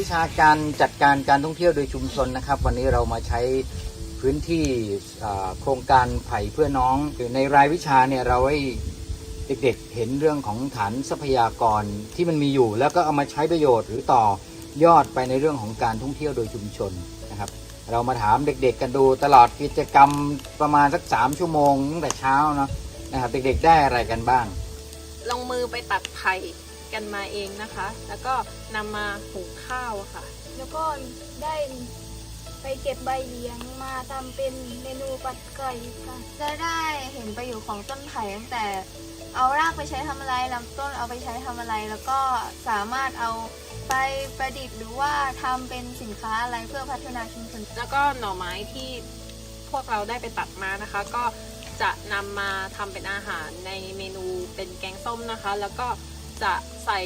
วิชาการจัดการการท่องเที่ยวโดยชุมชนนะครับ วันนี้เรามาใช้พื้นที่โครงการไผ่เพื่อน้องในรายวิชาเนี่ยเราให้เด็กๆเห็นเรื่องของฐานทรัพยากรที่มันมีอยู่ แล้วก็เอามาใช้ประโยชน์หรือต่อยอดไปในเรื่องของการท่องเที่ยวโดยชุมชนนะครับ เรามาถามเด็กๆกันดูตลอดกิจกรรมประมาณสักสามชั่วโมงตั้งแต่เช้าเนาะนะครับเด็กๆได้อะไรกันบ้าง ลงมือไปตัดไผ่ กันมาเองนะคะ แล้วก็นำมาหุงข้าวค่ะ แล้วก็ได้ไปเก็บใบเหลียงมาทำเป็นเมนูปัดไก่ค่ะจะได้เห็นประโยชน์ของต้นไผ่ตั้งแต่เอารากไปใช้ทำอะไรลำต้นเอาไปใช้ทำอะไร แล้วก็สามารถเอาไปประดิษฐ์หรือว่าทำเป็นสินค้าอะไรเพื่อพัฒนาชุมชนแล้วก็หน่อไม้ที่พวกเราได้ไปตัดมานะคะ ก็จะนำมาทำเป็นอาหารในเมนูเป็นแกงส้มนะคะ แล้วก็ จะใส่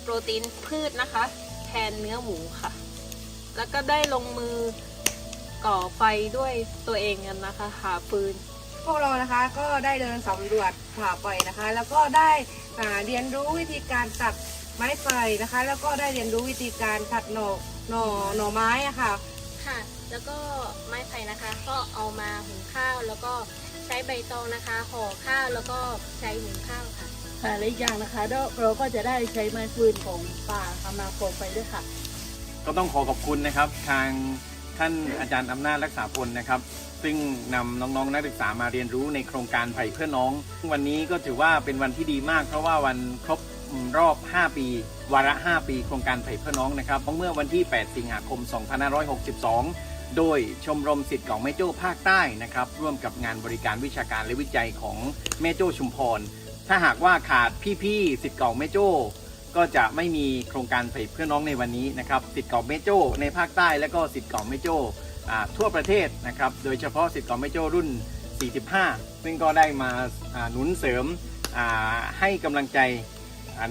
โปรตีนพืชนะคะ แทนเนื้อหมูค่ะ แล้วก็ได้ลงมือก่อไฟด้วยตัวเองกันนะคะ หาฟืน พวกเรานะคะก็ได้เดินสำรวจผ่าไปนะคะ แล้วก็ได้อ่าเรียนรู้วิธีการตัดไม้ไผ่นะคะ แล้วก็ได้เรียนรู้วิธีการตัดหน่อหน่อหน่อไม้อะค่ะค่ะ แล้วก็ไม้ไผ่นะคะ ก็เอามาหุงข้าวแล้วก็ใช้ใบตองนะคะห่อข้าวแล้วก็ใช้หุงข้าวค่ะค่ะ และอีกอย่างนะคะเราก็จะได้ใช้ไม้ฟืนของป่าทำมาโคมไฟด้วยค่ะ ก็ต้องขอขอบคุณนะครับ ทางท่านอาจารย์อำนาจรักษาพลนะครับ ซึ่งนำน้องๆนักศึกษามาเรียนรู้ในโครงการไผ่เพื่อน้อง วันนี้ก็ถือว่าเป็นวันที่ดีมาก เพราะว่าวันครบรอบ 5 ปี วาระ 5 ปีโครงการไผ่เพื่อน้องนะครับเมื่อวันที่ 8 สิงหาคม 2562 โดยชมรมสิทธิ์เก่าแม่โจ้ภาคใต้นะครับ ร่วมกับงานบริการวิชาการและวิจัยของแม่โจ้ชุมพร ถ้าหากว่าขาดพี่ๆสิทธิ์เก่าแม่โจ้ก็จะไม่มีโครงการผลิตเพื่อน้องในวันนี้นะครับสิทธิ์เก่าเมโจ้ในภาคใต้และก็สิทธิ์เก่าเมโจ้ทั่วประเทศนะครับโดยเฉพาะสิทธิ์เก่าเมโจ้รุ่น 45 ซึ่งก็ได้มาหนุนเสริมให้กำลังใจ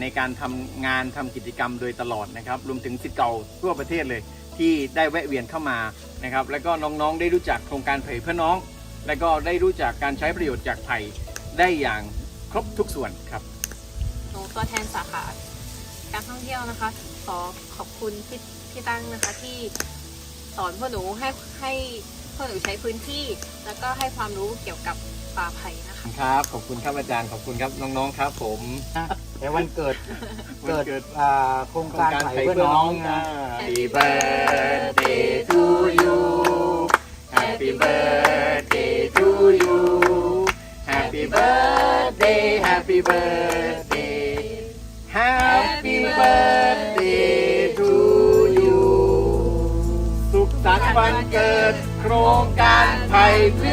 ในการทำงานทำกิจกรรมโดยตลอดนะครับรวมถึงสิทธิ์เก่าทั่วประเทศเลยที่ได้แวะเวียนเข้ามานะครับแล้วก็น้องๆได้รู้จักโครงการผลิตเพื่อน้อง และก็ได้รู้จักการใช้ประโยชน์จากไผ่ได้อย่าง ครบทุกส่วนครับ หนูตัวแทนสาขาการท่องเที่ยวนะคะ ขอขอบคุณพี่พี่ตั้งนะคะที่สอนพวกหนูให้ให้พวกหนูใช้พื้นที่ แล้วก็ให้ความรู้เกี่ยวกับป่าไผ่นะคะ ครับ ขอบคุณครับอาจารย์ ขอบคุณครับน้องๆครับ ผมแต่วันเกิดวันเกิด เกิดอ่าโครงการไผ่เพื่อน้องนะ Happy birthday to you Happy birthday birthday Happy birthday Happy birthday to you สุขสันต์วันเกิดโครงการไทยเพื่อ